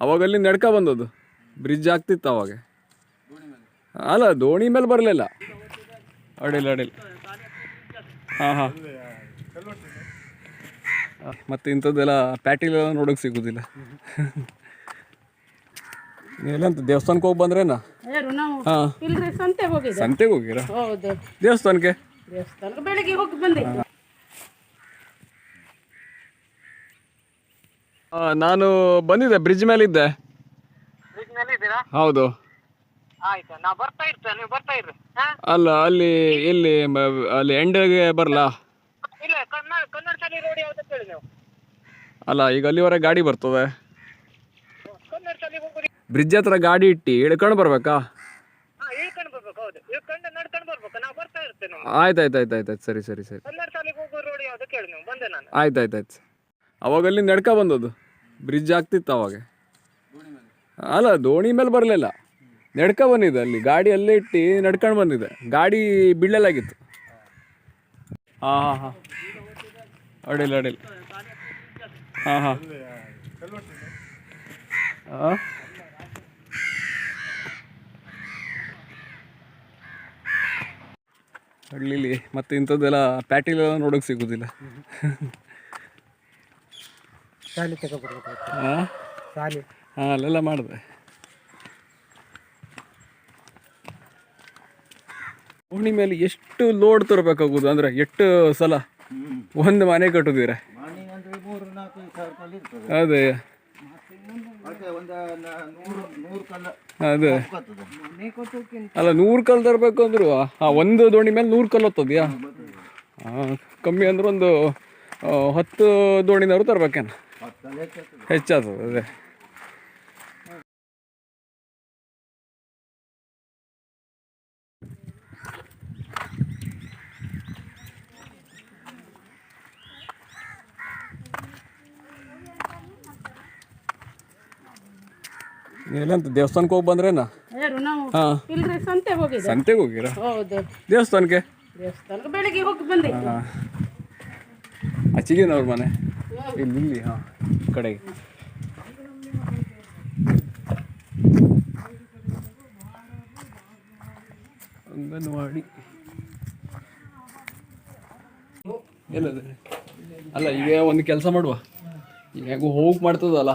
ಅವಾಗ ಅಲ್ಲಿ ನಡ್ಕ ಬಂದದ್ದು. ಬ್ರಿಡ್ಜ್ ಆಗ್ತಿತ್ತು ಅವಾಗ. ಅಲ್ಲ ದೋಣಿ ಮೇಲೆ ಬರಲಿಲ್ಲ. ಅಡಿಲ್ಲ ಅಡಿಲ್ಲ ಹಾಂ ಹಾಂ. ಮತ್ತೆ ಇಂಥದ್ದೆಲ್ಲ ಪ್ಯಾಟಿಲೆಲ್ಲ ನೋಡೋಕೆ ಸಿಗೋದಿಲ್ಲ. ನೀವೆಲ್ಲಂತ ದೇವಸ್ಥಾನಕ್ಕೆ ಹೋಗಿ ಬಂದ್ರೇನಾ? ಹಾಂ. ಸಂತೆಗೆ ಹೋಗಿರಾ? ದೇವಸ್ಥಾನಕ್ಕೆ? ಬೆಳಿಗ್ಗೆ ಹೋಗಿ ಬಂದೆ. ಆ, ನಾನು ಬಂದಿದ್ದೆ ಬ್ರಿಡ್ಜ್ ಮೇಲೆ ಇದ್ದೆ ಮೇಲೆ ಇದ್ದೀರಾ ಹೌದು. ಆಯ್ತು ನಾ ಬರ್ತಾ ಇರ್ತೇನೆ ನೀವು ಬರ್ತಾ ಇರ್ರಿ ಹಾ? ಅಲ್ಲ ಅಲ್ಲಿ ಇಲ್ಲಿ ಮ- ಅಲ್ಲಿ ಎಂಡ್ಗೆ ಬರಲಾ? ಇಲ್ಲ ಕನ್ನಡ ಕನ್ನಡ ಶಾಲೆ ರೋಡ್ ಯಾವ್ದು ಹೇಳಿ ನೀವು. ಅಲ್ಲ ಈಗ ಅಲ್ಲಿವರೆಗೆ ಗಾಡಿ ಬರ್ತದೆ. ಕನ್ನಡ ಶಾಲೆಗೆ ಹೋಗ್ರಿ ಬ್ರಿಡ್ಜ್ ಹತ್ರ ಗಾಡಿ ಇಟ್ಟು ಇಳ್ಕೊಂಡು ಬರ್ಬೇಕಾ? ಹಾ ಇಳ್ಕೊಂಡು ಬರ್ಬೇಕು ಹೌದು. ಇಳ್ಕೊಂಡು ನಡ್ಕೊಂಡು ಬರ್ಬೇಕು ನಾವು ಬರ್ತಾ ಇರ್ತೇನೆ. ಆಯ್ತು ಆಯ್ತು ಆಯ್ತು ಆಯ್ತು ಆಯ್ತು ಸರಿ ಸರಿ ಸರಿ. ಕನ್ನಡ ಶಾಲೆಗೆ ಹೋಗೋ ರೋಡ್ ಯಾವ್ದು ಕೇಳಿ ನೀವು ಬಂದೆ ನಾನು. ಆಯ್ತು ಆಯ್ತು ಆಯ್ತು ಅವಾಗ ಅಲ್ಲಿ ನಡ್ಕ ಬಂದದ್ದು. ಬ್ರಿಡ್ಜ್ ಆಗ್ತಿತ್ತು ಅವಾಗ. ಅಲ್ಲ, ದೋಣಿ ಮೇಲೆ ಬರಲಿಲ್ಲ. ನಡ್ಕ ಬಂದಿದೆ ಅಲ್ಲಿ. ಗಾಡಿ ಅಲ್ಲೇ ಇಟ್ಟು ನಡ್ಕೊಂಡು ಬಂದಿದೆ. ಗಾಡಿ ಬೀಳಲಾಗಿತ್ತು. ಹಾಂ ಹಾಂ ಹಾಂ. ಅಡಿಲ್ಲ ಅಡಿಲ್ಲ ಹಾಂ ಹಾಂ. ಹಾಂ ಹಳ್ಳಿಲಿ ಮತ್ತೆ ಇಂಥದ್ದೆಲ್ಲ ಪ್ಯಾಟಿಲೆಲ್ಲ ನೋಡೋಕೆ ಸಿಗೋದಿಲ್ಲ. ಶಾಲೆ ತಗೋಬರ್ಬೇಕು ಹಾಂ ಅಲ್ಲೆಲ್ಲ ಮಾಡಿದೆ. ಓಣಿ ಮೇಲೆ ಎಷ್ಟು ಲೋಡ್ ತರಬೇಕಾಗೋದು ಅಂದ್ರೆ ಎಷ್ಟು ಸಲ? ಒಂದು ಮನೆ ಕಟ್ಟುದೀರ? ಅದೇ. ಅದೇ. ಅಲ್ಲ ನೂರು ಕಲ್ಲು ತರಬೇಕು ಅಂದ್ರು ಹಾಂ ಒಂದು ದೋಣಿ ಮೇಲೆ ನೂರು ಕಲ್ಲು ಹೊತ್ತದ್ಯಾ? ಕಮ್ಮಿ ಅಂದ್ರೆ ಒಂದು ಹತ್ತು ದೋಣಿನವರು ತರ್ಬೇಕೇನು? ಹೆಚ್ಚಾಗ್ತದೆ ಅದೇ. ನೀವೆಲ್ಲಂತ ದೇವಸ್ಥಾನಕ್ಕೆ ಹೋಗಿ ಬಂದ್ರೇನಾ? ಹಾಂ. ಇಲ್ರಿ ಸಂತೆ ಹೋಗಿದ್ದೆ. ಸಂತೆಗೆ ಹೋಗಿರಾ? ಹೌದು. ದೇವಸ್ಥಾನಕ್ಕೆ? ದೇವಸ್ಥಾನಕ್ಕೆ ಬೆಳಿಗ್ಗೆ ಹೋಗಿ ಬಂದೆ. ಹಾಂ. ಆಚೆಗೇನವ್ರ ಮನೆ? ಇಲ್ಲಿ ಹಾಂ. ಕಡೆಗೆ ಅಂಗನವಾಡಿ. ಎಲ್ಲದ ಅಲ್ಲ ಈಗ ಒಂದು ಕೆಲಸ ಮಾಡುವ. ಈಗ ಹೋಗ್ ಮಾಡ್ತದಲ್ಲ.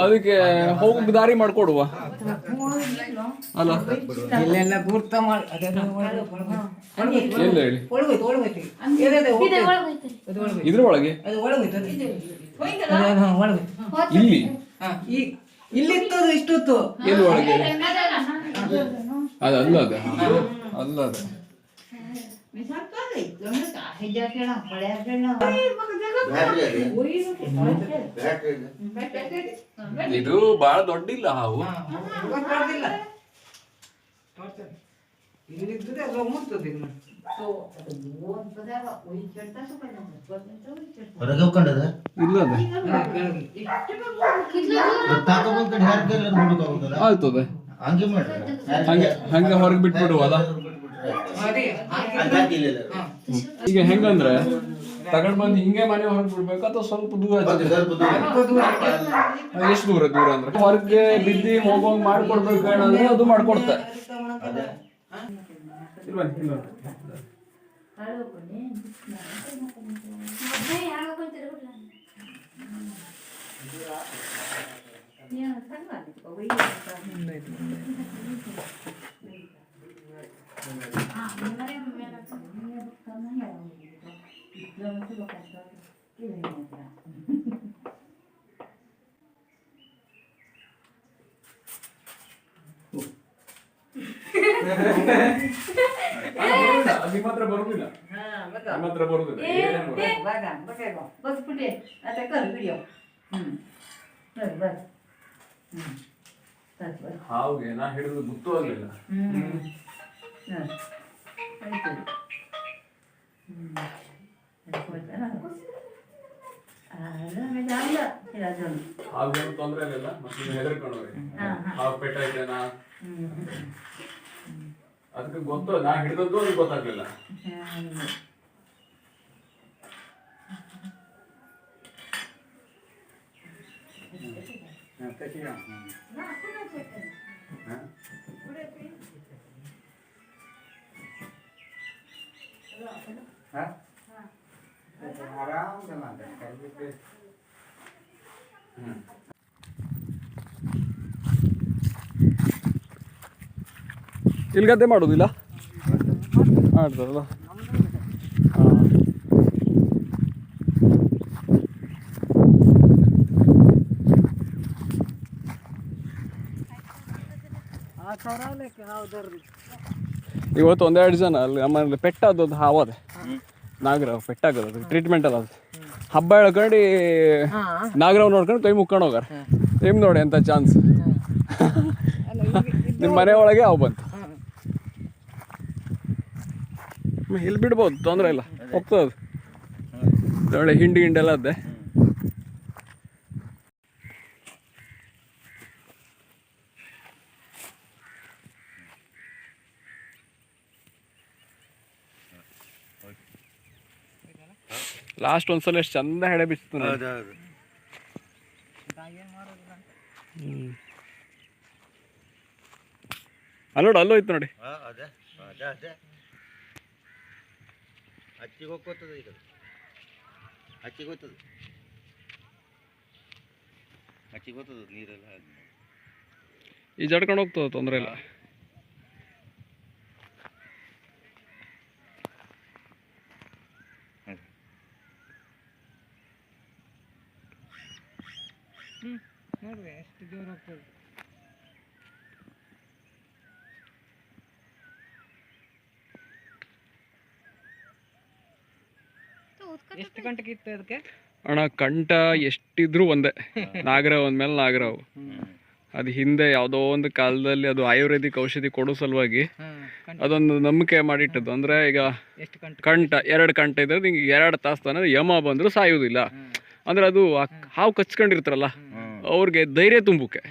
ಅದಕ್ಕೆ ಹೋಗಕ್ ದಾರಿ ಮಾಡ್ಕೊಡುವ. ಅಲ್ಲ? ಎಲ್ಲ ಹೇಳಿ? ಇದ್ರ ಒಳಗೆ ಒಳಗೋಯ್ತು ಇಲ್ಲಿ. ಇಷ್ಟೊತ್ತು? ಎಲ್ಲಿ ಒಳಗೆ. ಅದು ಅಲ್ಲ ಅದು ಅಲ್ಲ ಅದು ಇದೆ ಇದು ಬಹಳ ದೊಡ್ಡಿಲ್ಲ ಹಾವು. ಇಲ್ಲಿದ್ದರೆ ಅದು ಮುಟ್ತದೆ ಹೊರಗೆ ಹೋಗ್ಕೊಂಡದ? ಇಲ್ಲ ಅದು. ಹಂಗೆ ಹಂಗೆ ಹೊರಗೆ ಅದೇ ಈಗ ಹೆಂಗಂದ್ರೆ ತಗೊಂಡ್ ಬಂದು ಹಿಂಗೆ ಮನೆ ಹೊರಗೆ ಬಿಡ್ಬೇಕು ಅಥವಾ ಸ್ವಲ್ಪ ದೂರ ಹಚ್ಚಿ- ಸ್ವಲ್ಪ ದೂರ? ಎಷ್ಟು ದೂರ ದೂರ ಅಂದ್ರೆ? ಹೊರಗೆ ಬಿದ್ದಿ ಹೋಗೋಂಗ್ ಮಾಡ್ಕೊಡ್ಬೇಕು ಅಂದ್ರೆ ಅದು ಮಾಡ್ಕೊಡ್ತೆ ఇవ్వండి ఇవ్వండి ఇట్లా ನಿಮ್ಮ ಹತ್ರ ಬರುದಿಲ್ಲ. ನಿಮ್ಮ ಹತ್ರ ಬರುದಿಲ್ಲ ಏನೇನು ಬರುದಿಲ್ಲ. ಹಾವಿಗೆ ನಾ ಹಿಡಿದು ಗೊತ್ತೂ ಆಗ್ಲಿಲ್ಲ. ಹಾವಿಗೆ ತೊಂದ್ರೆ ಇಲ್ಲ ಮತ್ತೆ ನೀವು ಹೆದರ್ಕೊಂಡ್ರಿ ಹಾವು ಪೆಟ್ಟ ಇದ್ದೇನಾ ಅದಕ್ಕೆ ಗೊತ್ತು ನಾ ಹಿಡಿದದ್ದು ಅದಕ್ಕೆ ಗೊತ್ತಾಗ್ಲಿಲ್ಲ. ಇಲ್ಲಿ ಗದ್ದೆ ಮಾಡೋದಿಲ್ಲ? ಮಾಡ್ತಾರಲ್ಲ ಹಾಂ. ಇವತ್ತು ಒಂದೆರಡು ಜನ ಅಲ್ಲಿ ನಮ್ಮಲ್ಲಿ ಪೆಟ್ಟಾದದ್ದು ಹಾವದೆ. ನಾಗರಾವ್ ಪೆಟ್ಟಾಗದ ಟ್ರೀಟ್ಮೆಂಟ್ ಅಲ್ಲ ಅದು. ಹಬ್ಬ ಹೇಳ್ಕೊಂಡು ನಾಗರಾವ್ ನೋಡ್ಕೊಂಡು ಕೈ ಮುಕ್ಕೊಂಡು ಹೋಗಾರ. ನಿಮ್ ನೋಡಿ ಎಂತ ಚಾನ್ಸ್ ನಿಮ್ಮ ಮನೆ ಒಳಗೆ ಅವು ಬಂತು ಮ, ಇಲ್ಲಿ ಬಿಡ್ಬೋದು ತೊಂದರೆ ಇಲ್ಲ. ಹೋಗ್ತದೆ ಒಳ್ಳೆ ಹಿಂಡಿ ಹಿಂಡೆಲ್ಲ ಅದೇ ಲಾಸ್ಟ್ ಒಂದ್ಸಲ ಎಷ್ಟು ಚಂದ ಹೆಡೆ ಬಿಚ್ತು ಅಲ್ಲೋಡ. ಅಲ್ಲೋಡು ಅಲ್ಲೋಯ್ತು ನೋಡಿ. ಅಚ್ಚಿಗೆ ಹೋಗ್ಕೋತದ ಈಗ ಅಚ್ಚಿಗೆ ಹೋಗ್ತದ. ಅಚ್ಚಿಗೆ ಹೋಗ್ತದ ನೀರೆಲ್ಲ ಈ ಜಡ್ಕೊಂಡು ಹೋಗ್ತದೆ ತೊಂದರೆ ಇಲ್ಲ. ನೋಡ್ರಿ ಎಷ್ಟು ಜೋರು ಹೋಗ್ತದೆ ಎಷ್ಟು ಗಂಟೆಗೆ ಇತ್ತು ಅದಕ್ಕೆ? ಅಣ್ಣ ಕಂಠ ಎಷ್ಟಿದ್ರು ಒಂದೇ. ನಾಗರಾವ್ ಅಂದ್ಮೇಲೆ ನಾಗರಾವ್. ಅದು ಹಿಂದೆ ಯಾವುದೋ ಒಂದು ಕಾಲದಲ್ಲಿ ಅದು ಆಯುರ್ವೇದಿಕ್ ಔಷಧಿ ಕೊಡೋ ಸಲುವಾಗಿ ಅದೊಂದು ನಂಬಿಕೆ ಮಾಡಿಟ್ಟದ್ದು. ಅಂದ್ರೆ ಈಗ ಕಂಠ ಎರಡು ಕಂಠ ಇದ್ರೆ ನಿಂಗೆ ಎರಡು ತಾಸು ತಾನೇ ಯಮ ಬಂದ್ರು ಸಾಯುವುದಿಲ್ಲ. ಅಂದ್ರೆ ಅದು ಹಾವು ಕಚ್ಕೊಂಡಿರ್ತಾರಲ್ಲ ಅವ್ರಿಗೆ ಧೈರ್ಯ ತುಂಬುಕೆ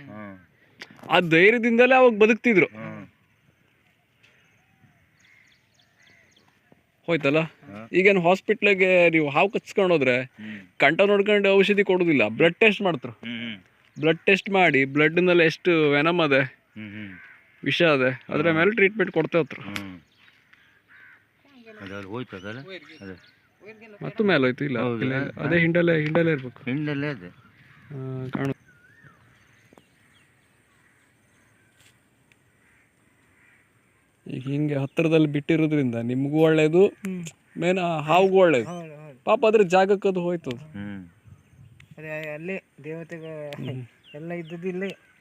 ಆ ಧೈರ್ಯದಿಂದಲೇ ಅವಾಗ ಬದುಕ್ತಿದ್ರು. ಹೋಯ್ತಲ್ಲ? ಈಗೇನು ಹಾಸ್ಪಿಟ್ಲಿಗೆ ನೀವು ಹಾವು ಕಚ್ಕೊಂಡೋದ್ರೆ ಕಂಠ ನೋಡ್ಕೊಂಡು ಔಷಧಿ ಕೊಡೋದಿಲ್ಲ. ಬ್ಲಡ್ ಟೆಸ್ಟ್ ಮಾಡ್ತಾರೆ. ಬ್ಲಡ್ ಟೆಸ್ಟ್ ಮಾಡಿ ಬ್ಲಡ್ನಲ್ಲಿ ಎಷ್ಟು ವೆನಮ್ ಅದೇ ವಿಷ ಅದೆ ಅದ್ರ ಮೇಲೆ ಟ್ರೀಟ್ಮೆಂಟ್ ಕೊಡ್ತೇವೆ ಹತ್ರ. ಮತ್ತು ಮೇಲೆ ಹೋಯ್ತು? ಇಲ್ಲ. ಅದೇ ಹಿಂಡಲ್ಲೇ ಹಿಂಡಲ್ಲೇ ಇರ್ಬೇಕು. ಹಿಂಡಲ್ಲೇ ಅದೇ. ಕಾಣು ಈಗ ಹಿಂಗೆ ಹತ್ತಿರದಲ್ಲಿ ಬಿಟ್ಟಿರೋದ್ರಿಂದ ನಿಮಗೂ ಒಳ್ಳೇದು ಮೇನ್ ಹಾವುಗೂ ಒಳ್ಳೇದು. ಪಾಪ ಅದ್ರ ಜಾಗಕ್ಕೆ ಅದು ಹೋಯ್ತದ ಅದೇ ಅಲ್ಲೇ ದೇವತೆಗೆ ಎಲ್ಲ ಇದ್ದದ್ದು ಇಲ್ಲೇ